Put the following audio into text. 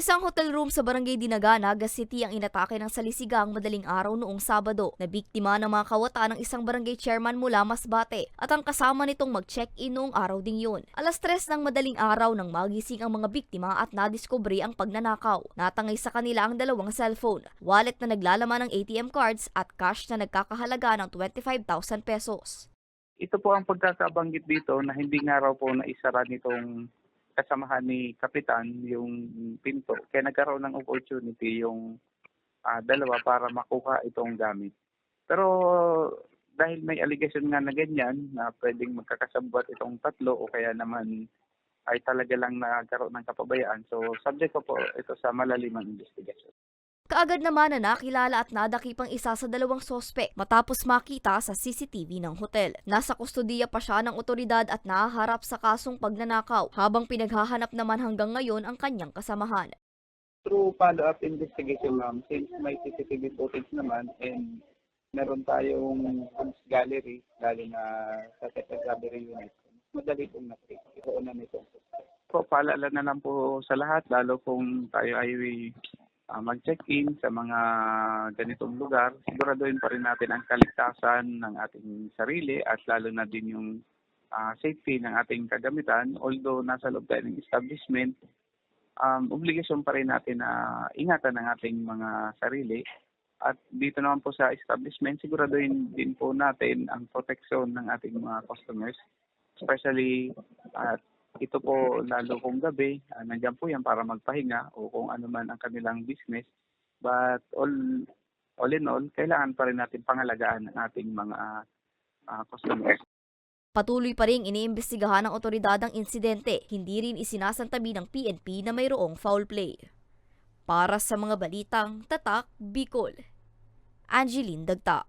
Isang hotel room sa Barangay Dinagana, Gas City ang inatake ng salisigang madaling araw noong Sabado na biktima ng mga kawata ng isang barangay chairman mula Masbate at ang kasama nitong mag-check-in noong araw ding yun. Alas tres ng madaling araw nang magising ang mga biktima at nadiskubre ang pagnanakaw. Natangay sa kanila ang dalawang cellphone, wallet na naglalaman ng ATM cards at cash na nagkakahalaga ng 25,000 pesos. Ito po ang pagkakabanggit dito na hindi nga raw po naisara nitong kasamahan ni Kapitan yung pinto. Kaya nagkaroon ng opportunity yung ah, dalawa para makuha itong gamit. Pero dahil may allegation nga na ganyan na pwedeng magkakasabwat itong tatlo o kaya naman ay talaga lang nagkaroon ng kapabayaan. So subject ko po ito sa malalimang investigation. Kaagad naman na nakilala at nadakip ang isa sa dalawang sospek matapos makita sa CCTV ng hotel. Nasa kustodiya pa siya ng otoridad at nahaharap sa kasong pagnanakaw habang pinaghahanap naman hanggang ngayon ang kanyang kasamahan. through follow-up investigation ma'am, since may CCTV footage naman and meron tayong goods gallery, lalo na sa Gallery Unit, madali pong na-trace. Ito na nito. Po, paalala na lang po sa lahat, lalo kung tayo ay ah, mag-check-in sa mga ganitong lugar, siguraduhin pa rin natin ang kaligtasan ng ating sarili at lalo na din yung ah, safety ng ating kagamitan. Although nasa loob tayo ng establishment, um, obligasyon pa rin natin na ingatan ang ating mga sarili. At dito naman po sa establishment, siguraduhin din po natin ang proteksyon ng ating mga customers. Especially, at ito po lalo kung gabi, uh, nandiyan po yan para magpahinga o kung ano man ang kanilang business. But all, all in all, kailangan pa rin natin pangalagaan ang ating mga ah, customers. Patuloy pa rin iniimbestigahan ng otoridad ang insidente, hindi rin isinasantabi ng PNP na mayroong foul play. Para sa mga balitang Tatak Bicol, Angeline Dagta.